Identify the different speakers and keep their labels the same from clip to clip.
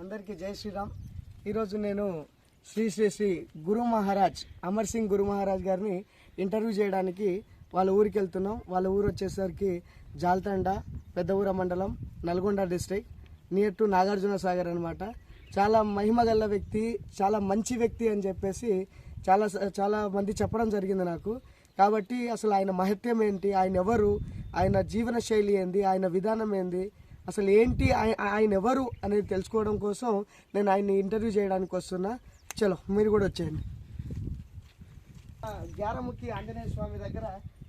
Speaker 1: అందరికీ జై శ్రీరామ్. ఈరోజు నేను శ్రీ శ్రీ శ్రీ గురు మహారాజ్ అమర్ సింగ్ గురు మహారాజ్ గారిని ఇంటర్వ్యూ చేయడానికి వాళ్ళ ఊరికి వెళ్తున్నాం. వాళ్ళ ఊరు వచ్చేసరికి జాల్తండ పెద్ద ఊర మండలం Nalgonda district near to Nagarjuna Sagar అనమాట చాలా మహిమగల వ్యక్తి చాలా మంచి వ్యక్తి అని చెప్పేసి చాలా చాలా మంది చెప్పడం జరిగింది నాకు. కాబట్టి అసలు ఆయన మహత్యం ఏంటి? ఆయన ఎవరు? ఆయన జీవన శైలి ఏంది? ఆయన విధానం ఏంది? అసలు ఏంటి ఆయన ఎవరు అనేది తెలుసుకోవడం కోసం నేను ఆయన్ని ఇంటర్వ్యూ చేయడానికి వస్తున్నా. చలో మీరు కూడా వచ్చేయండి. గ్యారముఖి ఆంజనేయ స్వామి దగ్గర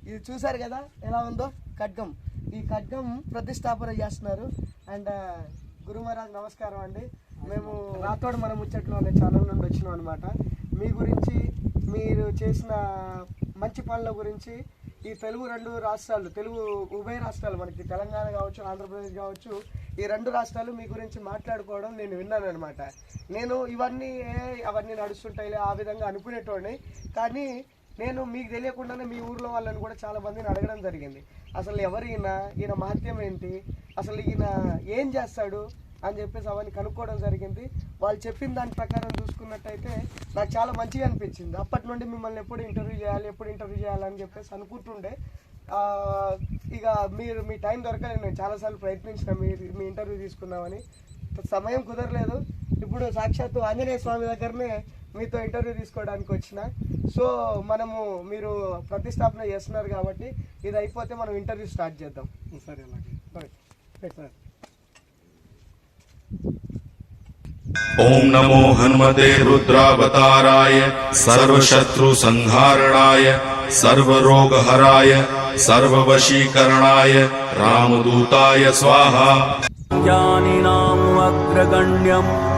Speaker 1: ఇది చూసారు కదా ఎలా ఉందో? ఖడ్గం. ఈ ఖడ్గం ప్రతిష్టాపన చేస్తున్నారు. అండ్ గురుమహారాజ్ నమస్కారం అండి. మేము రాతోడు మన ముచ్చట్లు అనే ఛానల్ నుండి వచ్చినాం అనమాట మీ గురించి మీరు చేసిన మంచి పనుల గురించి ఈ తెలుగు రెండు రాష్ట్రాలు తెలుగు ఉభయ రాష్ట్రాలు మనకి తెలంగాణ కావచ్చు ఆంధ్రప్రదేశ్ కావచ్చు ఈ రెండు రాష్ట్రాలు మీ గురించి మాట్లాడుకోవడం నేను విన్నాను అనమాట నేను ఇవన్నీ ఏ, అవన్నీ నడుస్తుంటాయి ఆ విధంగా అనుకునేటోడిని. కానీ నేను మీకు తెలియకుండానే మీ ఊర్లో వాళ్ళని కూడా చాలా మందిని అడగడం జరిగింది. అసలు ఎవరు ఈయన? ఈయన మహత్యం ఏంటి? అసలు ఈయన ఏం చేస్తాడు? అని చెప్పేసి అవన్నీ కనుక్కోవడం జరిగింది. వాళ్ళు చెప్పిన దాని ప్రకారం చూసుకున్నట్టయితే నాకు చాలా మంచిగా అనిపించింది. అప్పటి నుండి మిమ్మల్ని ఎప్పుడు ఇంటర్వ్యూ చేయాలి ఎప్పుడు ఇంటర్వ్యూ చేయాలని చెప్పేసి అనుకుంటుండే. ఇక మీరు మీ టైం దొరకలేదు. నేను చాలాసార్లు ప్రయత్నించిన మీ మీ ఇంటర్వ్యూ తీసుకుందామని. సమయం కుదరలేదు. ఇప్పుడు సాక్షాత్తు ఆంజనేయ స్వామి దగ్గరనే మీతో ఇంటర్వ్యూ తీసుకోవడానికి వచ్చిన. సో మనము మీరు ప్రతిష్టాపన చేస్తున్నారు కాబట్టి ఇది అయిపోతే మనం ఇంటర్వ్యూ స్టార్ట్ చేద్దాం.
Speaker 2: సరే అలాగే.
Speaker 1: సార్
Speaker 3: ॐ नमो हनुमते रुद्रावताराय, सर्वशत्रुसंहारणाय, सर्वरोगहराय, सर्ववशीकरणाय, रामदूताय स्वाहा।
Speaker 4: ज्ञानिनाम् अग्रगण्यम्,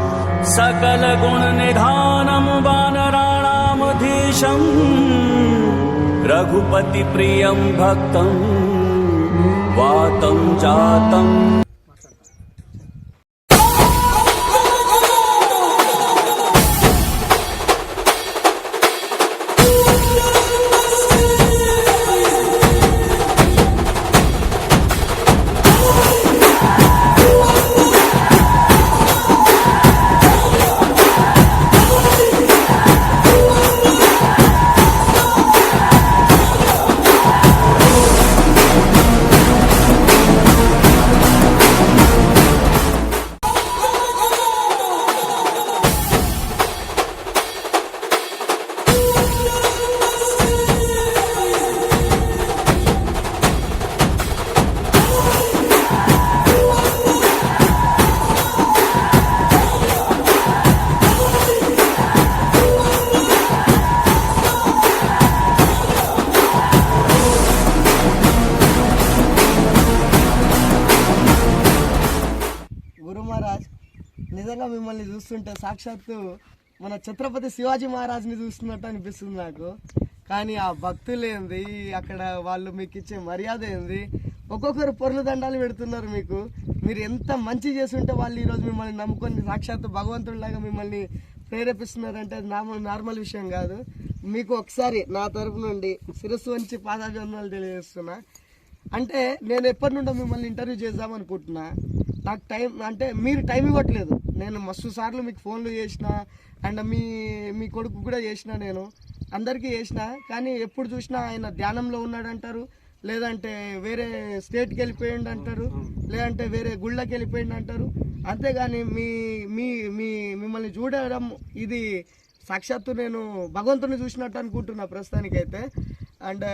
Speaker 4: सकलगुणनिधानम् वानराणामधीशम् रघुपतिप्रियम् भक्तम्, वातम् जातम्।
Speaker 1: సాక్షాత్తు మన ఛత్రపతి శివాజీ మహారాజ్ని చూస్తున్నట్టు అనిపిస్తుంది నాకు. కానీ ఆ భక్తులు ఏంది? అక్కడ వాళ్ళు మీకు ఇచ్చే మర్యాద ఏంది? ఒక్కొక్కరు పొర్లు దండాలు పెడుతున్నారు మీకు. మీరు ఎంత మంచి చేస్తుంటే వాళ్ళు ఈరోజు మిమ్మల్ని నమ్ముకొని సాక్షాత్తు భగవంతుడిలాగా మిమ్మల్ని ప్రేరేపిస్తున్నారంటే అది నార్మల్ నార్మల్ విషయం కాదు. మీకు ఒకసారి నా తరపు నుండి శిరస్సు వంచి పాదాభివందనాలు తెలియజేస్తున్నా. అంటే నేను ఎప్పటి నుండో మిమ్మల్ని ఇంటర్వ్యూ చేద్దాం అనుకుంటున్నా. నాకు టైం అంటే మీరు టైం ఇవ్వట్లేదు. నేను మస్తు సార్లు మీకు ఫోన్లు చేసిన అండ్ మీ మీ కొడుకు కూడా చేసిన నేను. అందరికీ చేసిన కానీ ఎప్పుడు చూసినా ఆయన ధ్యానంలో ఉన్నాడంటారు లేదంటే వేరే స్టేట్కి వెళ్ళిపోయిండు అంటారు లేదంటే వేరే గుళ్ళకి వెళ్ళిపోయిండు అంటారు. అంతేగాని మీ మీ మీ మిమ్మల్ని చూడడం ఇది సాక్షాత్తు నేను భగవంతుని చూసినట్టు అనుకుంటున్నా ప్రస్తుతానికైతే. అండ్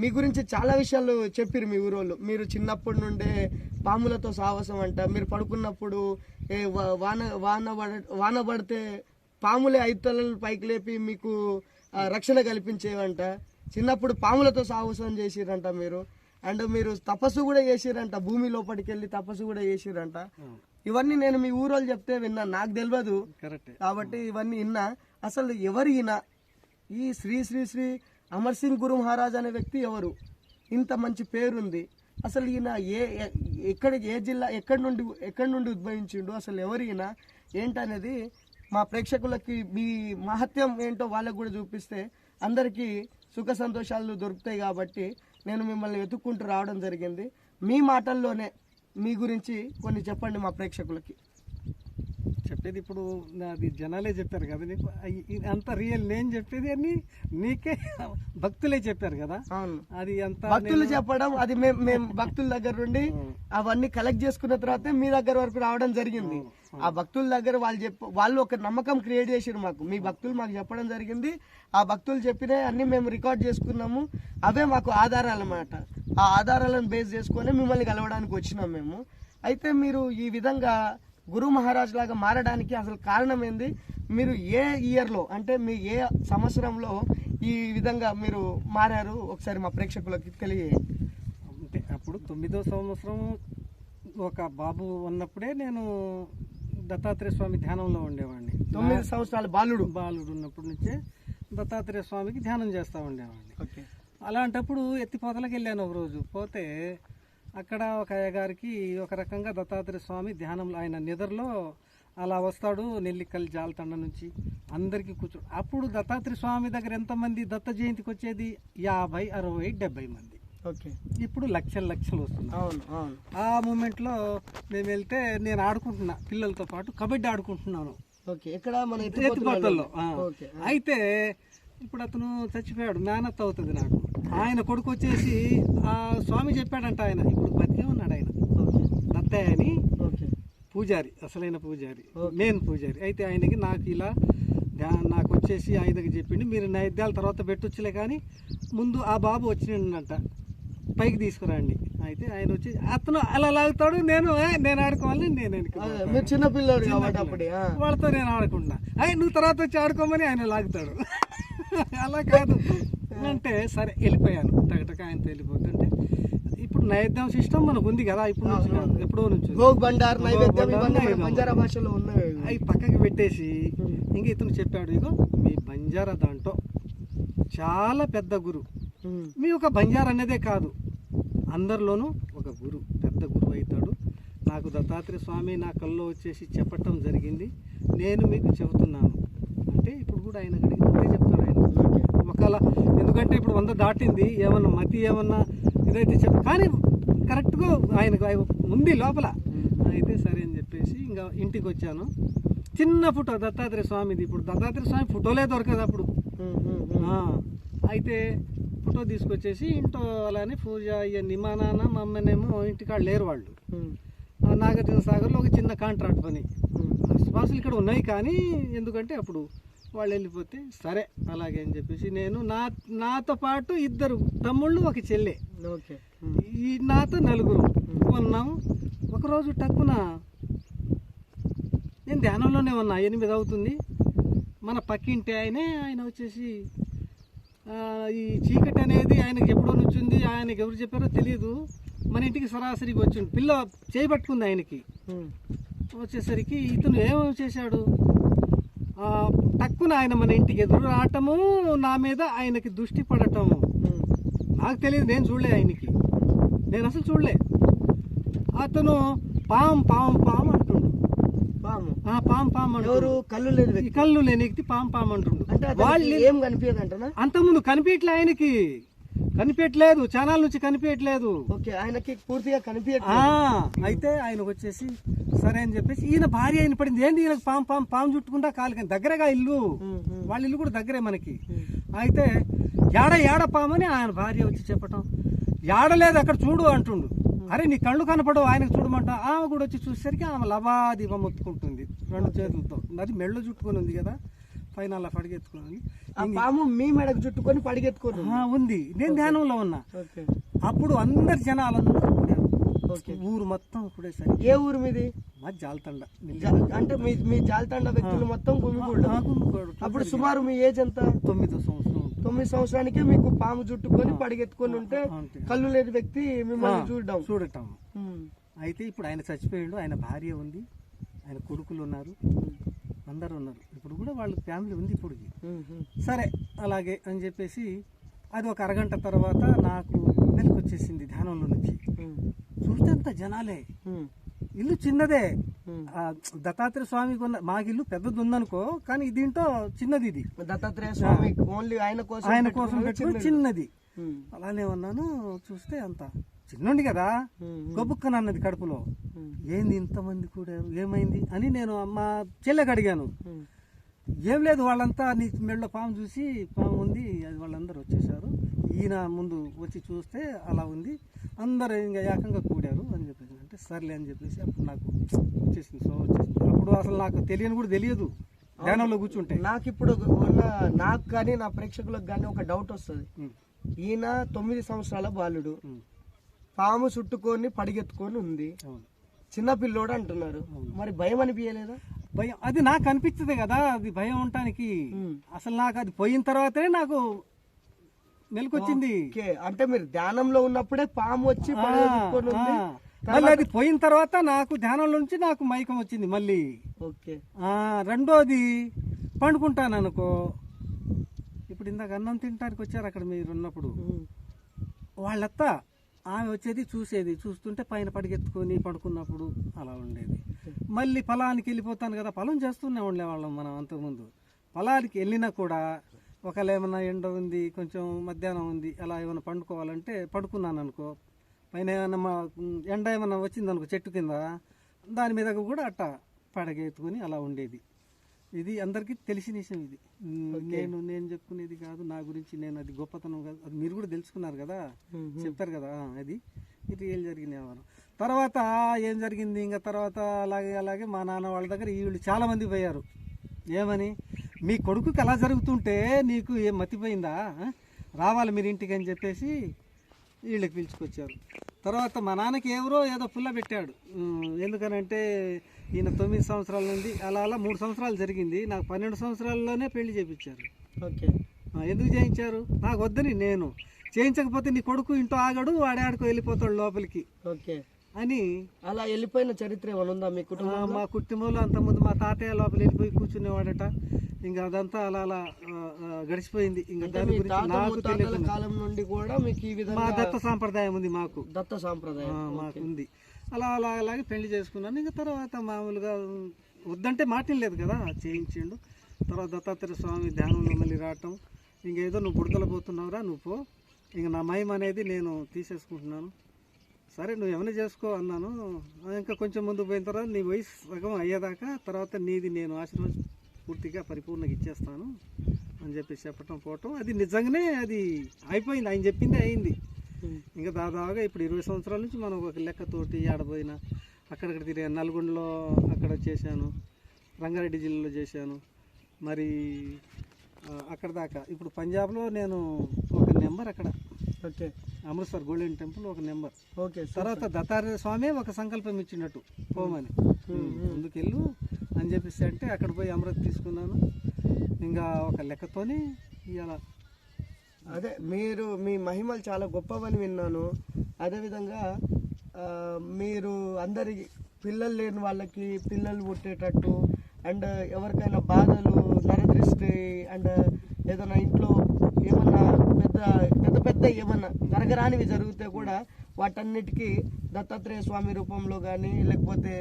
Speaker 1: మీ గురించి చాలా విషయాలు చెప్పిరు మీ ఊరోళ్ళు. మీరు చిన్నప్పటి నుండే పాములతో సాహసం అంట. మీరు పడుకున్నప్పుడు ఏ వాన వాన పడ వాన పడితే పాములే ఐదు పైకి లేపి మీకు రక్షణ కల్పించేవంట. చిన్నప్పుడు పాములతో సాహసం చేసిరంట మీరు. అండ్ మీరు తపస్సు కూడా చేసిరంట. భూమి లోపలికి వెళ్ళి తపస్సు కూడా చేసిరంట. ఇవన్నీ నేను మీ ఊరోళ్ళు చెప్తే విన్నాను నాకు తెలియదు
Speaker 2: కరెక్ట్.
Speaker 1: కాబట్టి ఇవన్నీ విన్నా అసలు ఎవరు ఈయన? ఈ శ్రీ శ్రీ శ్రీ అమర్ సింగ్ గురు మహారాజ్ అనే వ్యక్తి ఎవరు? ఇంత మంచి పేరుంది. అసలు ఈయన ఏ ఎక్కడ ఏ జిల్లా ఎక్కడి నుండి ఎక్కడి నుండి ఉద్భవించిండు? అసలు ఎవరు ఈయన? ఏంటనేది మా ప్రేక్షకులకి మీ మహత్యం ఏంటో వాళ్ళకు కూడా చూపిస్తే అందరికీ సుఖ సంతోషాలు దొరుకుతాయి కాబట్టి నేను మిమ్మల్ని వెతుక్కుంటూ రావడం జరిగింది. మీ మాటల్లోనే మీ గురించి కొన్ని చెప్పండి మా ప్రేక్షకులకి.
Speaker 2: చెప్పేది ఇప్పుడు అది జనాలే చెప్పారు కదా నీకు అంత రియల్ నేను చెప్పేది అని నీకే భక్తులే చెప్పారు కదా.
Speaker 1: అవును.
Speaker 2: అది అంత
Speaker 1: భక్తులు చెప్పడం అది మేము మేము భక్తుల దగ్గర నుండి అవన్నీ కలెక్ట్ చేసుకున్న తర్వాత మీ దగ్గర వరకు రావడం జరిగింది. ఆ భక్తుల దగ్గర వాళ్ళు చెప్ప వాళ్ళు ఒక నమ్మకం క్రియేట్ చేసారు మాకు. మీ భక్తులు మాకు చెప్పడం జరిగింది. ఆ భక్తులు చెప్పిన అన్ని మేము రికార్డ్ చేసుకున్నాము. అవే మాకు ఆధారాలు అన్నమాట. ఆ ఆధారాలను బేస్ చేసుకొని మిమ్మల్ని కలవడానికి వచ్చినాం మేము. అయితే మీరు ఈ విధంగా గురు మహారాజ్ లాగా మారడానికి అసలు కారణం ఏంది? మీరు ఏ ఇయర్లో అంటే మీ ఏ సంవత్సరంలో ఈ విధంగా మీరు మారారు? ఒకసారి మా ప్రేక్షకులకి తెలియజేయండి.
Speaker 2: అంటే అప్పుడు తొమ్మిదో సంవత్సరం ఒక బాబు ఉన్నప్పుడే నేను దత్తాత్రేయ స్వామి ధ్యానంలో ఉండేవాడిని.
Speaker 1: తొమ్మిది సంవత్సరాల బాలుడు.
Speaker 2: బాలుడు ఉన్నప్పటి నుంచే దత్తాత్రేయ స్వామికి ధ్యానం చేస్తూ ఉండేవాడిని. అలాంటప్పుడు ఎత్తిపోతలకు వెళ్ళాను ఒక రోజు. పోతే అక్కడ ఒక అయ్యగారికి ఒక రకంగా దత్తాత్రేయ స్వామి ధ్యానంలో ఆయన నిద్రలో అలా వస్తాడు నెల్లికల్ జాలతండ నుంచి అందరికీ కూర్చో అప్పుడు దత్తాత్రేయ స్వామి దగ్గర ఎంతమంది దత్త జయంతికి వచ్చేది? యాభై అరవై డెబ్బై మంది.
Speaker 1: ఓకే.
Speaker 2: ఇప్పుడు లక్షల లక్షలు
Speaker 1: అవును
Speaker 2: ఆ మూమెంట్లో మేము వెళ్తే నేను ఆడుకుంటున్నా పిల్లలతో పాటు కబడ్డీ ఆడుకుంటున్నాను.
Speaker 1: ఓకే. ఎక్కడ? మన. ఓకే
Speaker 2: అయితే ఇప్పుడు అతను చచ్చిపోయాడు మేనత్ అవుతుంది నాకు. ఆయన కొడుకు వచ్చేసి ఆ స్వామి చెప్పాడంట ఆయన ఇప్పుడు బతికే ఉన్నాడు ఆయన. దత్తయ్య అని.
Speaker 1: ఓకే.
Speaker 2: పూజారి అసలైన పూజారి మెయిన్ పూజారి. అయితే ఆయనకి నాకు ఇలా నాకు వచ్చేసి ఆయనకి చెప్పిండు మీరు నైద్యాల తర్వాత పెట్టొచ్చులే కానీ ముందు ఆ బాబు వచ్చిండంట. పైకి తీసుకురండి. అయితే ఆయన వచ్చి అతను అలా లాగుతాడు నేను "ఏ, నేను ఆడుకోవాలి నేను వెనక్కి
Speaker 1: అదే,
Speaker 2: పోతాను."
Speaker 1: మీరు చిన్న పిల్లోడు కాబట్టి అప్పుడే ఆ.
Speaker 2: వాళ్ళతో నేను ఆడుకుంటున్నా అయ్యి నువ్వు తర్వాత వచ్చి ఆడుకోమని ఆయన లాగుతాడు. అలా కాదు. అంటే సరే వెళ్ళిపోయాను. టగటక ఆయనతో వెళ్ళిపోతుంటే ఇప్పుడు నైవేద్యం సిస్టమ్ మనకు ఉంది కదా ఇప్పుడు నుంచి కాదు ఎప్పుడో నుంచి
Speaker 1: బండార్ బంజారా భాషలో ఉన్నాయి.
Speaker 2: అవి పక్కకి పెట్టేసి ఇంక ఇతను చెప్పాడు ఇగో మీ బంజారా దాంట్లో చాలా పెద్ద గురు. మీ ఒక బంజారా అనేదే కాదు. అందరిలోనూ ఒక గురు పెద్ద గురువు అవుతాడు. నాకు దత్తాత్రేయ స్వామి నా కల్లో వచ్చేసి చెప్పటం జరిగింది. నేను మీకు చెబుతున్నాను. అంటే ఇప్పుడు కూడా ఆయన అడిగితే అదే చెప్తాడు ఆయన. ఒకవేళ ఎందుకంటే ఇప్పుడు వంద దాటింది ఏమన్నా మతి ఏమన్నా ఇదైతే చెప్ కానీ కరెక్ట్గా ఆయనకు ఆయన ఉంది లోపల. అయితే సరే అని చెప్పేసి ఇంకా ఇంటికి వచ్చాను చిన్న ఫోటో దత్తాత్రేయ స్వామిది ఇప్పుడు. దత్తాత్రేయ స్వామి ఫోటోలే దొరకదు అప్పుడు. అయితే ఫోటో తీసుకొచ్చేసి ఇంట్లో అలానే పూజ ఇవన్నీ మా నాన్న మా అమ్మనేమో ఇంటికాడ లేరు వాళ్ళు. నాగార్జున సాగర్లో ఒక చిన్న కాంట్రాక్ట్ పని. ఆసుపాసులు ఇక్కడ ఉన్నాయి కానీ ఎందుకంటే అప్పుడు వాళ్ళు వెళ్ళిపోతే సరే అలాగే అని చెప్పేసి నేను నా నాతో పాటు ఇద్దరు తమ్ముళ్ళు ఒక చెల్లె.
Speaker 1: ఓకే.
Speaker 2: ఈ నాతో నలుగురు ఉన్నాము. ఒకరోజు టక్కున నేను ధ్యానంలోనే ఉన్నా ఎనిమిది అవుతుంది. మన పక్కింటి ఆయనే ఆయన వచ్చేసి ఈ చీకటి అనేది ఆయనకి ఎప్పుడో వచ్చింది ఆయనకి ఎవరు చెప్పారో తెలియదు మన ఇంటికి సరాసరికి వచ్చింది పిల్ల చేయబట్టుకుంది ఆయనకి. వచ్చేసరికి ఇతను ఏమేమి చేశాడు? టక్కున ఆయన మన ఇంటికి ఎదురు రావటము నా మీద ఆయనకి దృష్టి పడటము. నాకు తెలియదు నేను చూడలే ఆయనకి. నేను అసలు చూడలే. అతను పాం పాం పాం అంటుండు.
Speaker 1: పాము.
Speaker 2: ఆ పాం పాం
Speaker 1: ఎవరు? కళ్ళు లేని వ్యక్తి.
Speaker 2: కళ్ళు లేని వ్యక్తి పాం పాం అంటుండు. వాళ్ళు
Speaker 1: ఏం కనిపించదంటనా?
Speaker 2: అంతకుముందు కనిపించలే ఆయనకి. కనిపించట్లేదు ఛానల్ నుంచి కనిపించట్లేదు
Speaker 1: ఓకే ఆయనకి పూర్తిగా కనిపించట్లేదు.
Speaker 2: అయితే ఆయన వచ్చేసి సరే అని చెప్పేసి ఈయన భార్య అయిన పడింది. ఏంటి ఈయనకు పాం పాం పాం చుట్టుకుంటా కాలు కానీ దగ్గరగా ఇల్లు. వాళ్ళ ఇల్లు కూడా దగ్గరే మనకి. అయితే యాడ యాడ పామని ఆయన భార్య వచ్చి చెప్పటం. యాడలేదు అక్కడ చూడు అంటుండు. అరే నీ కళ్ళు కనపడవు ఆయనకు చూడమంట. ఆమె కూడా వచ్చి చూసేసరికి ఆమె లవాదివ మొత్తుకుంటుంది రెండు చేతులతో. అది మెళ్ళు చుట్టుకొని ఉంది కదా పైన అలా పడిగెత్తుకొని
Speaker 1: పాము మీ మెడకు చుట్టుకొని పడిగెత్తుకోరు
Speaker 2: ఆ, ఉంది. నేను ధ్యానంలో ఉన్నా. అప్పుడు అందరు జనాలందరూ ఊరు మొత్తం కూడేసరి
Speaker 1: ఏ ఊరు మీది?
Speaker 2: మా జాలతండ.
Speaker 1: అంటే మీ మీ జాలతండ వ్యక్తులు మొత్తం గుమిగూడ. అప్పుడు సుమారు మీ ఏజ్ ఎంత?
Speaker 2: తొమ్మిదో సంవత్సరం.
Speaker 1: తొమ్మిది సంవత్సరానికే మీకు పాము చుట్టుకొని పడిగెత్తుకొని ఉంటే. కళ్ళు లేని వ్యక్తి మిమ్మల్ని చూడడం.
Speaker 2: చూడటం. అయితే ఇప్పుడు ఆయన చచ్చిపోయాడు ఆయన భార్య ఉంది ఆయన కొడుకులు ఉన్నారు అందరు ఉన్నారు. ఇప్పుడు కూడా వాళ్ళ ఫ్యామిలీ ఉంది
Speaker 1: ఉమ్.
Speaker 2: సరే అలాగే అని చెప్పేసి అది ఒక అరగంట తర్వాత నాకు వెనక్కి వచ్చేసింది ధ్యానంలో నుంచి. చూస్తే అంత జనాలే. ఇల్లు చిన్నదే. దత్తాత్రేయ స్వామికి ఉన్న మాకు ఇల్లు పెద్దది ఉందనుకో కానీ దీంట్లో చిన్నది ఇది.
Speaker 1: దత్తాత్రేయ స్వామి ఓన్లీ ఆయన కోసం
Speaker 2: ఆయన కోసం పెట్టుకుని
Speaker 1: చిన్నది.
Speaker 2: అలానే ఉన్నాను చూస్తే అంత. చిన్నోండి కదా?
Speaker 1: ఉమ్,
Speaker 2: గొబ్బుక్కన అన్నది కడుపులో ఏంది ఇంతమంది కూడారు ఏమైంది? అని నేను మా చెల్లెకి అడిగాను. ఏం లేదు వాళ్ళంతా నీ మెడలో పాము చూసి పాము ఉంది అది వాళ్ళందరూ వచ్చేసారు. ఈయన ముందు వచ్చి చూస్తే అలా ఉంది. అందరూ ఇంకా ఏకంగా కూడారు అని చెప్పేసి. అంటే సర్లే అని చెప్పేసి అప్పుడు నాకు వచ్చేసింది. సో వచ్చేసింది. అప్పుడు అసలు నాకు తెలియని కూడా తెలియదు. ధ్యానంలో కూర్చుంటే.
Speaker 1: నాకు ఇప్పుడు ఉన్న నాకు కానీ నా ప్రేక్షకులకు కానీ ఒక డౌట్ వస్తుంది. ఈయన తొమ్మిది సంవత్సరాల బాలుడు. పాము చుట్టుకొని పడిగెత్తుకొని ఉంది. చిన్న పిల్లోడు అంటున్నారు. మరి భయం అనిపించలేదా
Speaker 2: భయం అది నాకు అనిపిస్తుంది కదా. అది భయం ఉండటానికి. అసలు నాకు అది పోయిన తర్వాతనే నాకు మెలకొచ్చింది
Speaker 1: అంటే మీరు ధ్యానంలో ఉన్నప్పుడే పాము వచ్చి
Speaker 2: మళ్ళీ అది పోయిన తర్వాత నాకు ధ్యానం నుంచి నాకు మైకం వచ్చింది మళ్ళీ.
Speaker 1: ఓకే.
Speaker 2: రెండోది పండుకుంటాను అనుకో ఇప్పుడు ఇందాక అన్నం తినడానికి వచ్చారు అక్కడ మీరు ఉన్నప్పుడు. వాళ్ళత్త ఆమె వచ్చేది చూసేది చూస్తుంటే పైన పడిగెత్తుకొని పడుకున్నప్పుడు అలా ఉండేది. మళ్ళీ పొలానికి వెళ్ళిపోతాను కదా పొలం చేస్తూనే ఉండేవాళ్ళం మనం అంతకుముందు. పొలానికి వెళ్ళినా కూడా ఒకవేళ ఏమన్నా ఎండ ఉంది కొంచెం మధ్యాహ్నం ఉంది అలా ఏమైనా పండుకోవాలంటే పడుకున్నాను అనుకో పైన ఏమన్నా మా ఎండ ఏమన్నా వచ్చింది అనుకో చెట్టు కింద దాని మీద కూడా అట్ట పడగెత్తుకొని అలా ఉండేది. ఇది అందరికీ తెలిసిన విషయం ఇది. నేను నేను చెప్పుకునేది కాదు నా గురించి నేను అది గొప్పతనం కాదు అది మీరు కూడా తెలుసుకున్నారు కదా? చెప్తారు కదా అది. ఇది ఏం జరిగింది ఎవరు తర్వాత ఏం జరిగింది? ఇంకా తర్వాత అలాగే అలాగే మా నాన్న వాళ్ళ దగ్గర వీళ్ళు చాలా మంది పోయారు. ఏమని? మీ కొడుకుకి అలా జరుగుతుంటే నీకు ఏం మతిపోయిందా? రావాలి మీరు ఇంటికి అని చెప్పేసి వీళ్ళకి పిలుచుకొచ్చారు. తర్వాత మా నాన్నకి ఎవరో ఏదో పుల్ల పెట్టాడు. ఎందుకనంటే ఈయన తొమ్మిది సంవత్సరాల నుండి అలా అలా మూడు సంవత్సరాలు జరిగింది. నాకు పన్నెండు సంవత్సరాల్లోనే పెళ్ళి చేయించారు
Speaker 1: ఓకే.
Speaker 2: ఎందుకు చేయించారు? నాకు వద్దని నేను. చేయించకపోతే నీ కొడుకు ఇంట్లో ఆగడు వాడాడుకో వెళ్ళిపోతాడు లోపలికి.
Speaker 1: ఓకే.
Speaker 2: అని
Speaker 1: అలా వెళ్ళిపోయిన చరిత్ర ఏమైనా ఉందా మీ కుటుంబం
Speaker 2: మా కుటుంబంలో అంతకుముందు మా తాతయ్య లోపల వెళ్ళిపోయి కూర్చునేవాడట. ఇంకా అదంతా అలా అలా గడిచిపోయింది. ఇంకా దాని
Speaker 1: మీ
Speaker 2: గురించి నాకు తెలియదు
Speaker 1: కాలం నుండి కూడా మీకు ఈ
Speaker 2: మా
Speaker 1: విధంగా
Speaker 2: దత్త సాంప్రదాయం ఉంది మాకు.
Speaker 1: దత్త సాంప్రదాయం.
Speaker 2: మాకు ఉంది. అలా అలా అలాగే పెళ్ళి చేసుకున్నాను. ఇంకా తర్వాత మామూలుగా వద్దంటే మాటినలేదు కదా చేయించిండు. తర్వాత దత్తాత్రేయ స్వామి ధ్యానంలో మళ్ళీ రావటం. ఇంకేదో నువ్వు బుడతల పోతున్నావురా నువ్వు పో. ఇంక నా మహిమ అనేది నేను తీసేసుకుంటున్నాను. సరే నువ్వు ఏమైనా చేసుకో అన్నాను. ఇంకా కొంచెం ముందు పోయిన తర్వాత నీ వయసు సగం అయ్యేదాకా తర్వాత నీది నేను ఆశీర్వాదం పూర్తిగా పరిపూర్ణంగా ఇచ్చేస్తాను అని చెప్పి చెప్పటం పోవటం. అది నిజంగానే అది అయిపోయింది. ఆయన చెప్పిందే అయింది. ఇంకా దాదాపుగా ఇప్పుడు ఇరవై సంవత్సరాల నుంచి మనం ఒక లెక్కతోటి ఆడపోయిన అక్కడక్కడ తిరిగాను నల్గొండలో అక్కడ చేశాను రంగారెడ్డి జిల్లాలో చేశాను. మరి అక్కడ దాకా. ఇప్పుడు పంజాబ్లో నేను ఒక నెంబర్ అక్కడ
Speaker 1: ఓకే.
Speaker 2: అమృత్సర్ గోల్డెన్ టెంపుల్ ఒక నెంబర్.
Speaker 1: ఓకే
Speaker 2: తర్వాత దత్తాత్రేయ స్వామి ఒక సంకల్పం ఇచ్చినట్టు పోమని. ముందుకెళ్ళు అని చెప్పేసి అంటే అక్కడ పోయి అమృత్ తీసుకున్నాను. ఇంకా ఒక లెక్కతోని ఇవాళ
Speaker 1: అదే మీరు మీ మహిమలు చాలా గొప్పవని విన్నాను. అదేవిధంగా మీరు అందరి పిల్లలు లేని వాళ్ళకి పిల్లలు పుట్టేటట్టు అండ్ ఎవరికైనా బాధలు నరదృష్టి అండ్ ఏదైనా ఇంట్లో ఏమన్నా పెద్ద పెద్ద పెద్ద ఏమన్నా జరగరానివి జరిగితే కూడా వాటన్నిటికీ దత్తాత్రేయ స్వామి రూపంలో కానీ లేకపోతే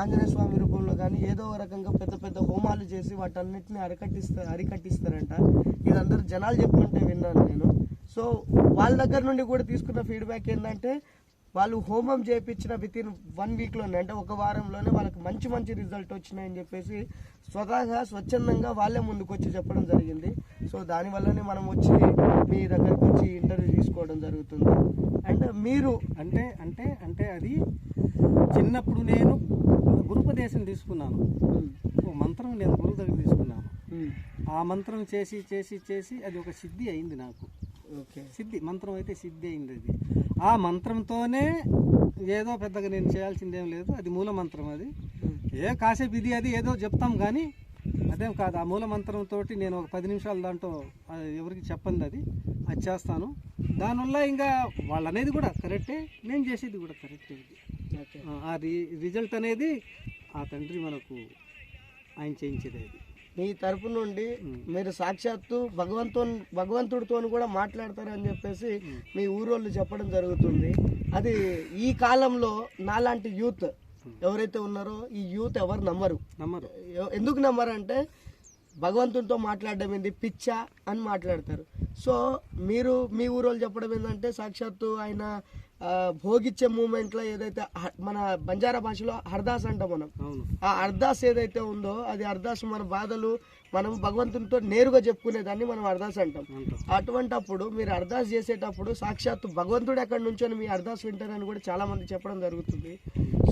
Speaker 1: ఆంజనేయ స్వామి రూపంలో కానీ ఏదో రకంగా పెద్ద పెద్ద హోమాలు చేసి వాటన్నిటిని అరికట్టిస్తారు అరికట్టిస్తారంట. ఇది జనాలు చెప్పుకుంటే విన్నాను నేను. సో వాళ్ళ దగ్గర నుండి కూడా తీసుకున్న ఫీడ్బ్యాక్ ఏంటంటే వాళ్ళు హోమం చేయించిన విత్ ఇన్ వన్ వీక్లోనే అంటే ఒక వారంలోనే వాళ్ళకి మంచి మంచి రిజల్ట్ వచ్చినాయని చెప్పేసి స్వతహాగా స్వచ్ఛందంగా వాళ్ళే ముందుకు వచ్చి చెప్పడం జరిగింది. సో దానివల్లనే మనం వచ్చి మీ దగ్గరకు వచ్చి ఇంటర్వ్యూ తీసుకోవడం జరుగుతుంది. అండ్ మీరు
Speaker 2: అంటే అంటే అంటే అది చిన్నప్పుడు నేను గురుపదేశం తీసుకున్నాను. మంత్రం నేను గురువు దగ్గర తీసుకున్నాను. ఆ మంత్రం చేసి చేసి చేసి అది ఒక సిద్ధి అయింది నాకు.
Speaker 1: ఓకే.
Speaker 2: సిద్ధి మంత్రం అయితే సిద్ధి అయింది అది. ఆ మంత్రంతోనే ఏదో పెద్దగా నేను చేయాల్సిందేం లేదు. అది మూల మంత్రం అది. ఏ కాసేపు ఇది అది ఏదో చెప్తాం కానీ అదేం కాదు ఆ మూల మంత్రంతో నేను ఒక పది నిమిషాలు దాంట్లో ఎవరికి చెప్పండి అది అది చేస్తాను. దానివల్ల ఇంకా వాళ్ళు అనేది కూడా కరెక్టే నేను చేసేది కూడా కరెక్టే ఇది.
Speaker 1: ఓకే.
Speaker 2: ఆ, ఆ రి రిజల్ట్ అనేది ఆ తండ్రి మనకు ఆయన చేయించేది అది.
Speaker 1: మీ తరపు నుండి మీరు సాక్షాత్తు భగవంతు భగవంతుడితో కూడా మాట్లాడతారని చెప్పేసి మీ ఊరోళ్ళు చెప్పడం జరుగుతుంది. అది ఈ కాలంలో నాలాంటి యూత్ ఎవరైతే ఉన్నారో ఈ యూత్ ఎవరు నమ్మరు.
Speaker 2: నమ్మరు.
Speaker 1: ఎందుకు నమ్మరంటే భగవంతునితో మాట్లాడడం ఏంది? పిచ్చా అని మాట్లాడతారు. సో మీరు మీ ఊరోళ్ళు చెప్పడం ఏంటంటే సాక్షాత్తు ఆయన భోగిచ్చే మూమెంట్లో ఏదైతే మన బంజారా భాషలో హర్దాస్ అంటాం మనం. ఆ అర్దాస్ ఏదైతే ఉందో అది అర్దాస్ మన బాధలు మనం భగవంతునితో నేరుగా చెప్పుకునేదాన్ని మనం అర్దాస్ అంటాం.
Speaker 2: అంటాం.
Speaker 1: అటువంటి అప్పుడు మీరు అర్దాస్ చేసేటప్పుడు సాక్షాత్తు భగవంతుడు ఎక్కడి నుంచో మీ అర్దాస్ వింటారని కూడా చాలా మంది చెప్పడం జరుగుతుంది.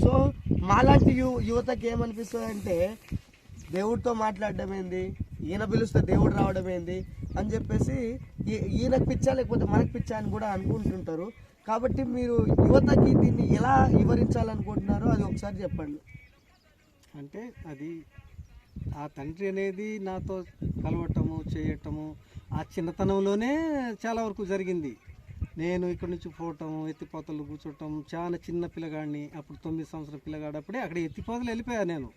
Speaker 1: సో మాలాంటి యు యువతకి ఏమనిపిస్తుంది అంటే దేవుడితో మాట్లాడడం ఏంది? ఈయన పిలిస్తే దేవుడు రావడం ఏంది? అని చెప్పేసి ఈ- ఈయనకు పిచ్చా లేకపోతే మనకు పిచ్చా అని కూడా అనుకుంటుంటారు. కాబట్టి మీరు యువతకి దీన్ని ఎలా వివరించాలనుకుంటున్నారో అది ఒకసారి చెప్పండి.
Speaker 2: అంటే అది ఆ తండ్రి అనేది నాతో కలవటము చేయటము ఆ చిన్నతనంలోనే చాలా వరకు జరిగింది. నేను ఇక్కడ నుంచి పోవటం ఎత్తిపోతలు కూర్చోటం చాలా చిన్న పిల్లగాడిని అప్పుడు తొమ్మిది సంవత్సరం పిల్లగాడు అప్పుడే అక్కడ ఎత్తిపోతలు వెళ్ళిపోయా నేను.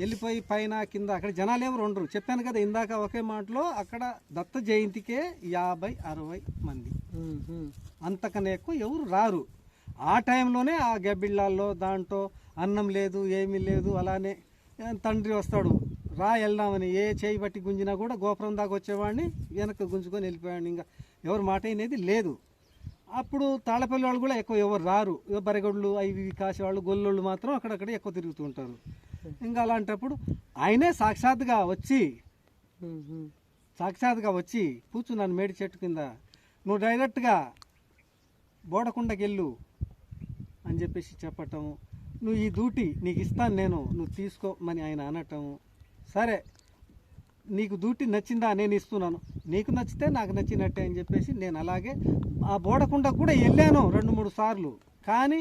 Speaker 2: వెళ్ళిపోయి పైన కింద అక్కడ జనాలు ఎవరు ఉండరు. చెప్పాను కదా ఇందాక ఒకే మాటలో అక్కడ దత్త జయంతికే యాభై అరవై మంది. అంతకన్నా ఎక్కువ ఎవరు రారు. ఆ టైంలోనే ఆ గబ్బిళ్ళాల్లో దాంట్లో అన్నం లేదు ఏమీ లేదు అలానే తండ్రి వస్తాడు. రా వెళ్దామని ఏ చేయి బట్టి గుంజినా కూడా గోపురం దాకా వచ్చేవాడిని వెనక్కి గుంజుకొని వెళ్ళిపోయాడు ఇంకా ఎవరు మాట అనేది లేదు. అప్పుడు తాళపల్లి వాళ్ళు కూడా ఎక్కువ ఎవరు రారు. బరిగొడ్లు అవి కాసేవాళ్ళు గొల్లోళ్ళు మాత్రం అక్కడక్కడ ఎక్కువ తిరుగుతూ ఉంటారు. ఇంకా అలాంటప్పుడు ఆయనే సాక్షాత్గా వచ్చి సాక్షాత్గా వచ్చి కూర్చున్నాను మేడి చెట్టు కింద. నువ్వు డైరెక్ట్గా బోడకుండకి వెళ్ళు అని చెప్పేసి చెప్పటము నువ్వు ఈ డ్యూటీ నీకు ఇస్తాను నేను నువ్వు తీసుకోమని ఆయన అనటము సరే నీకు డ్యూటీ నచ్చిందా నేను ఇస్తున్నాను. నీకు నచ్చితే నాకు నచ్చినట్టే అని చెప్పేసి నేను అలాగే ఆ బోడకుండా కూడా వెళ్ళాను రెండు మూడు సార్లు. కానీ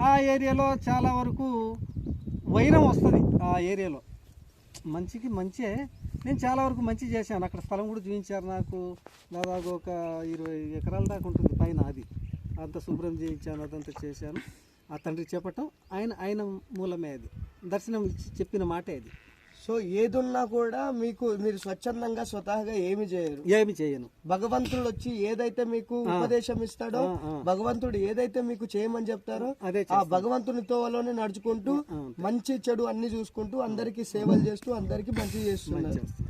Speaker 2: ఆ ఏరియాలో చాలా వరకు వైరం వస్తుంది ఆ ఏరియాలో. మంచికి మంచే. నేను చాలా వరకు మంచి చేశాను. అక్కడ స్థలం కూడా చూపించారు నాకు. దాదాపు ఒక ఇరవై ఎకరాల దాకా ఉంటుంది పైన అది. అంత శుభ్రం చేయించాను అదంతా చేశాను. ఆ తండ్రి చెప్పటం. ఆయన ఆయన మూలమే అది. దర్శనం చెప్పిన మాటే అది.
Speaker 1: సో ఏదున్నా కూడా మీకు మీరు స్వచ్ఛందంగా స్వతహాగా ఏమి చేయరు.
Speaker 2: ఏమి చేయను.
Speaker 1: భగవంతుడు వచ్చి ఏదైతే మీకు ఉపదేశం ఇస్తాడో. భగవంతుడు ఏదైతే మీకు చేయమని చెప్తారో
Speaker 2: అదే
Speaker 1: ఆ భగవంతుని తోవలోనే నడుచుకుంటూ మంచి చెడు అన్ని చూసుకుంటూ అందరికి సేవలు చేస్తూ అందరికి మంచి చేస్తున్నారు.
Speaker 2: చేస్తాను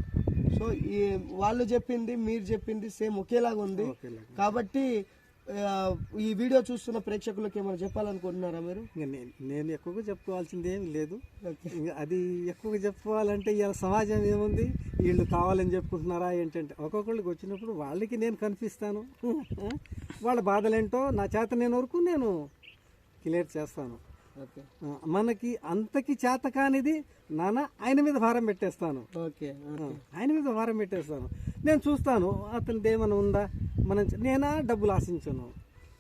Speaker 1: సో ఈ వాళ్ళు చెప్పింది మీరు చెప్పింది సేమ్ ఒకేలాగా ఉంది. కాబట్టి ఈ వీడియో చూస్తున్న ప్రేక్షకులకు ఏమైనా చెప్పాలనుకుంటున్నారా మీరు?
Speaker 2: ఇంకా నేను ఎక్కువగా చెప్పుకోవాల్సింది ఏమి లేదు. అది ఎక్కువగా చెప్పుకోవాలంటే ఇవాళ సమాజం ఏముంది? వీళ్ళు కావాలని చెప్పుకుంటున్నారా ఏంటంటే ఒక్కొక్కళ్ళకి వచ్చినప్పుడు వాళ్ళకి నేను కనిపిస్తాను. వాళ్ళ బాధలేంటో నా చేత నేను వరకు నేను క్లియర్ చేస్తాను. మనకి అంతకి చేత కానిది నాన్న ఆయన మీద భారం పెట్టేస్తాను.
Speaker 1: ఓకే
Speaker 2: ఆయన మీద భారం పెట్టేస్తాను. నేను చూస్తాను అతనిది ఏమైనా ఉందా? మనం నేనా డబ్బులు ఆశించను.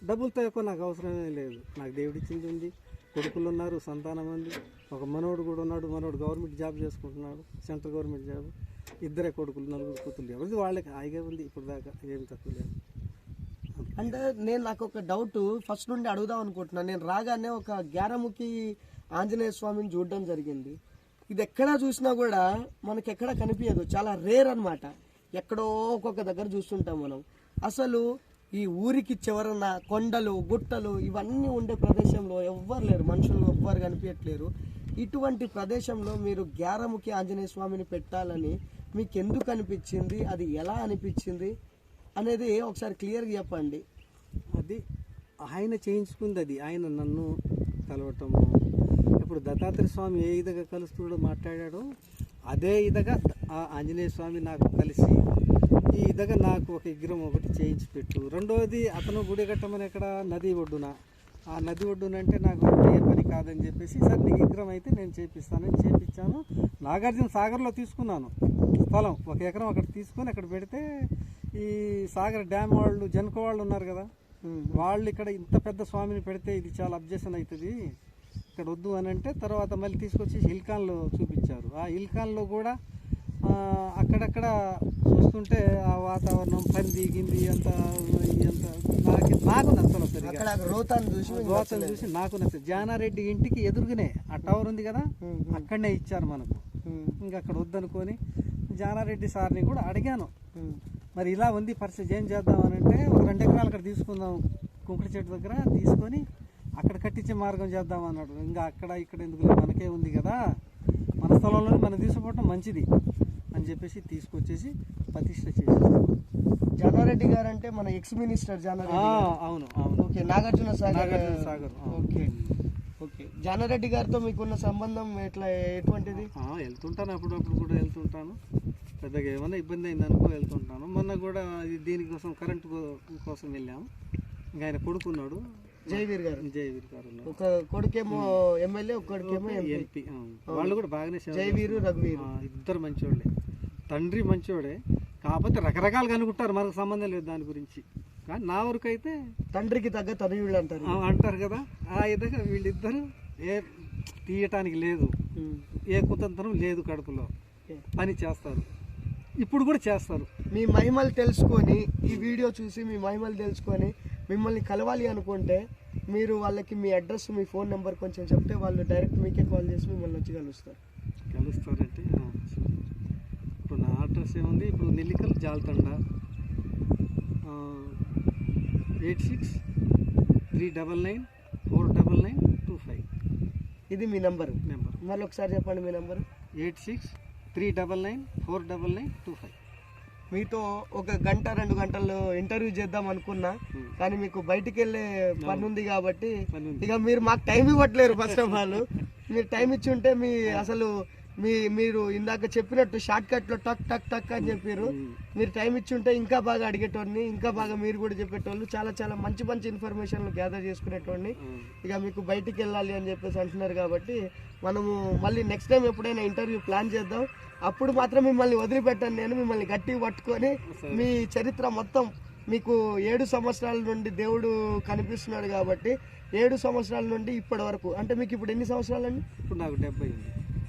Speaker 2: డబ్బులతో ఎక్కువ నాకు అవసరమే లేదు. నాకు దేవుడిచ్చింది ఉంది. కొడుకులు ఉన్నారు సంతానం ఉంది. ఒక మనోడు కూడా ఉన్నాడు. మనోడు గవర్నమెంట్ జాబ్ చేసుకుంటున్నాడు సెంట్రల్ గవర్నమెంట్ జాబ్. ఇద్దరే కొడుకులు నలుగురు కూతుళ్ళు ఎవరిది వాళ్ళకి హాయిగా ఉంది ఇప్పుడు దాకా ఏమి తక్కువ లేదు.
Speaker 1: అంటే నేను నాకు ఒక డౌట్ ఫస్ట్ నుండి అడుగుదాం అనుకుంటున్నాను నేను రాగానే ఒక గ్యారముఖి ఆంజనేయ స్వామిని చూడడం జరిగింది. ఇది ఎక్కడా చూసినా కూడా మనకి ఎక్కడ కనిపించదు చాలా రేర్ అన్నమాట. ఎక్కడో ఒక్కొక్క దగ్గర చూస్తుంటాం మనం. అసలు ఈ ఊరికి చివరన కొండలు గుట్టలు ఇవన్నీ ఉండే ప్రదేశంలో ఎవ్వరు లేరు. మనుషులు ఎవ్వరు కనిపించట్లేరు ఇటువంటి ప్రదేశంలో మీరు గ్యారముఖి ఆంజనేయ స్వామిని పెట్టాలని మీకు ఎందుకు అనిపించింది? అది ఎలా అనిపించింది? అనేది ఒకసారి క్లియర్గా చెప్పండి.
Speaker 2: అది ఆయన చేయించుకుంది అది ఆయన నన్ను కలవటము. ఇప్పుడు దత్తాత్రేయ స్వామి ఏ విధంగా కలుస్తున్నాడో మాట్లాడాడో అదే విధంగా ఆ ఆంజనేయ స్వామి నాకు కలిసి ఈ విధంగా నాకు ఒక విగ్రహం ఒకటి చేయించి పెట్టు. రెండవది అతను గుడి కట్టమని ఎక్కడ? నది ఒడ్డున. ఆ నది ఒడ్డున అంటే నాకు ఏ పని కాదని చెప్పేసి సార్ నీకు విగ్రహం అయితే నేను చేపిస్తానని చేపించాను. నాగార్జున సాగర్లో తీసుకున్నాను. స్థలం ఒక ఎకరం అక్కడ తీసుకొని అక్కడ పెడితే ఈ సాగర్ డ్యామ్ వాళ్ళు జనకో వాళ్ళు ఉన్నారు కదా వాళ్ళు ఇక్కడ ఇంత పెద్ద స్వామిని పెడితే ఇది చాలా అబ్జెక్షన్ అవుతుంది. ఇక్కడ వద్దు అని అంటే తర్వాత మళ్ళీ తీసుకొచ్చి ఇల్కాన్లో చూపించారు. ఆ ఇల్కాన్లో కూడా అక్కడక్కడ చూస్తుంటే ఆ వాతావరణం పని దిగింది అంత అంత నాకు నాకు నచ్చలేదు సరిగా.
Speaker 1: చూసి నచ్చలేదు.
Speaker 2: చూసి నాకు నచ్చదు జానారెడ్డి ఇంటికి ఎదురుగానే ఆ టవర్ ఉంది కదా అక్కడనే ఇచ్చారు మనకు. ఇంకా అక్కడ వద్దనుకొని జానారెడ్డి సార్ని కూడా అడిగాను. మరి ఇలా ఉంది పరిస్థితి. ఏం చేద్దాం అని అంటే ఒక రెండు ఎకరాలు అక్కడ తీసుకుందాం. కుంకుడి చెట్టు దగ్గర తీసుకొని అక్కడ కట్టించే మార్గం చేద్దాం అన్నాడు. ఇంకా అక్కడ ఇక్కడ ఎందుకు మనకే ఉంది కదా. మన స్థలంలోనే మనం తీసుకుపోవటం మంచిది అని చెప్పేసి తీసుకొచ్చేసి ప్రతిష్ట చేశారు.
Speaker 1: జానారెడ్డి గారు అంటే మన ఎక్స్ మినిస్టర్ జానారెడ్డి.
Speaker 2: అవును అవును.
Speaker 1: Okay Nagarjuna Sagar.
Speaker 2: Sagar.
Speaker 1: Okay. Okay. Janareddy గారితో మీకున్న సంబంధం ఎట్లా ఎటువంటిది?
Speaker 2: వెళ్తుంటాను అప్పుడప్పుడు కూడా వెళ్తుంటాను. పెద్దగా ఏమైనా ఇబ్బంది అయింది అనుకో వెళ్తుంటాను. మొన్న కూడా ఇది దీనికోసం కరెంటు కోసం వెళ్ళాము ఇంకా ఆయన కొడుకున్నాడు.
Speaker 1: జయవీర్ గారు.
Speaker 2: జయవీర్ గారు.
Speaker 1: ఒక కొడుకేమో ఎమ్మెల్యే ఒక కొడుకేమో ఎంపీ.
Speaker 2: వాళ్ళు కూడా బాగానే
Speaker 1: జయవీరు రఘువీరు.
Speaker 2: ఇద్దరు మంచివాళ్ళే తండ్రి మంచివాడే కాకపోతే రకరకాలుగా అనుకుంటారు మనకు సంబంధం లేదు దాని గురించి. కానీ నా వరకు అయితే
Speaker 1: తండ్రికి తగ్గ తనయుళ్ళు అంటారు.
Speaker 2: అంటారు కదా. ఆ విధంగా వీళ్ళిద్దరు ఏ తీయటానికి లేదు. ఏ కుతంత్రం లేదు కడుపులో. పని చేస్తారు. ఇప్పుడు కూడా చేస్తారు.
Speaker 1: మీ మహిమలు తెలుసుకొని ఈ వీడియో చూసి మీ మహిమలు తెలుసుకొని మిమ్మల్ని కలవాలి అనుకుంటే మీరు వాళ్ళకి మీ అడ్రస్ మీ ఫోన్ నెంబర్ కొంచెం చెప్తే వాళ్ళు డైరెక్ట్ మీకే కాల్ చేసి మిమ్మల్ని వచ్చి కలుస్తారు.
Speaker 2: కలుస్తారంటే. ఇప్పుడు నా అడ్రస్ ఏముంది? ఇప్పుడు Nellikal Jaltanda eight six three double nine four double nine two five.
Speaker 1: ఇది మీ నెంబర్.
Speaker 2: నెంబర్.
Speaker 1: మళ్ళీ ఒకసారి చెప్పండి మీ number.
Speaker 2: Eight six three double nine four double nine two five.
Speaker 1: మీతో ఒక గంట రెండు గంటలు ఇంటర్వ్యూ చేద్దాం అనుకున్నా.
Speaker 2: Hmm.
Speaker 1: కానీ మీకు బయటికి వెళ్ళే పని ఉంది కాబట్టి. ఇక మీరు మాకు టైం ఇవ్వట్లేరు ఫస్ట్ ఆఫ్ ఆల్ మీరు టైం ఇచ్చి ఉంటే మీ అసలు మీ మీరు ఇందాక చెప్పినట్టు షార్ట్ కట్లో టక్ టక్ టక్ అని చెప్పారు మీరు టైం ఇచ్చి ఉంటే ఇంకా బాగా అడిగేటోడిని ఇంకా బాగా మీరు కూడా చెప్పేటోళ్ళు చాలా చాలా మంచి మంచి ఇన్ఫర్మేషన్లు గ్యాదర్ చేసుకునేటోడిని ఇక మీకు బయటికి వెళ్ళాలి అని చెప్పేసి అంటున్నారు కాబట్టి మనము మళ్ళీ నెక్స్ట్ టైం ఎప్పుడైనా ఇంటర్వ్యూ ప్లాన్ చేద్దాం. అప్పుడు మాత్రం మిమ్మల్ని వదిలిపెట్టాను నేను మిమ్మల్ని గట్టిగా పట్టుకొని మీ చరిత్ర మొత్తం మీకు ఏడు సంవత్సరాల నుండి దేవుడు కనిపిస్తున్నాడు కాబట్టి ఏడు సంవత్సరాల నుండి ఇప్పటి వరకు. అంటే మీకు ఇప్పుడు ఎన్ని సంవత్సరాలండి?
Speaker 2: ఇప్పుడు నాకు డెబ్బై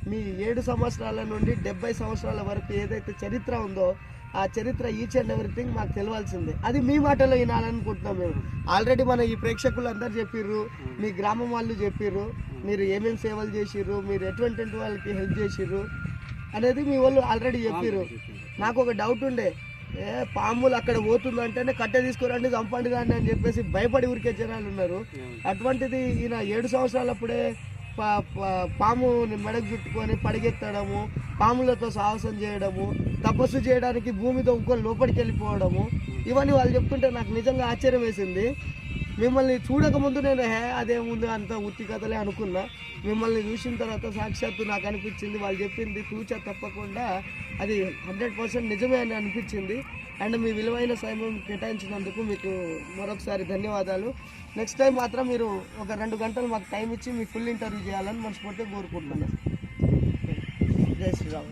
Speaker 1: మీ ఏడు సంవత్సరాల నుండి డెబ్బై సంవత్సరాల వరకు ఏదైతే చరిత్ర ఉందో ఆ చరిత్ర ఈచ్ అండ్ ఎవ్రీథింగ్ మాకు తెలియాల్సిందే. అది మీ మాటలో వినాలనుకుంటున్నాం మేము. ఆల్రెడీ మన ఈ ప్రేక్షకులు అందరు చెప్పిర్రు మీ గ్రామం వాళ్ళు చెప్పిర్రు మీరు ఏమేమి సేవలు చేసిర్రు మీరు ఎటువంటి వాళ్ళకి హెల్ప్ చేసిర్రు అనేది మీ వాళ్ళు ఆల్రెడీ చెప్పిర్రు. నాకు ఒక డౌట్ ఉండే. ఏ పాములు అక్కడ పోతుందంటేనే కట్టె తీసుకురండి చంపండి దాన్ని అని చెప్పేసి భయపడి ఊరికే జనాలు ఉన్నారు. అటువంటిది ఈయన ఏడు సంవత్సరాలప్పుడే పా- పా- మెడకు చుట్టుకొని పడిగెత్తడము పాములతో సాహసం చేయడము తపస్సు చేయడానికి భూమితో తవ్వుకొని లోపలికి వెళ్ళిపోవడము ఇవన్నీ వాళ్ళు చెప్తుంటే నాకు నిజంగా ఆశ్చర్యం వేసింది. మిమ్మల్ని చూడకముందు నేను హే అదేముంది అంత ఉత్తి కథలే అనుకున్నా. మిమ్మల్ని చూసిన తర్వాత సాక్షాత్తు నాకు అనిపించింది. వాళ్ళు చెప్పింది తూచా తప్పకుండా అది హండ్రెడ్ పర్సెంట్ నిజమే అని అనిపించింది. అండ్ మీ విలువైన సమయం కేటాయించినందుకు మీకు మరొకసారి ధన్యవాదాలు. నెక్స్ట్ టైం మాత్రం మీరు ఒక రెండు గంటలు మాకు టైం ఇచ్చి మీ ఫుల్ ఇంటర్వ్యూ చేయాలని మనస్ఫూర్తిగా కోరుకుంటున్నాను జై శ్రీరామ్.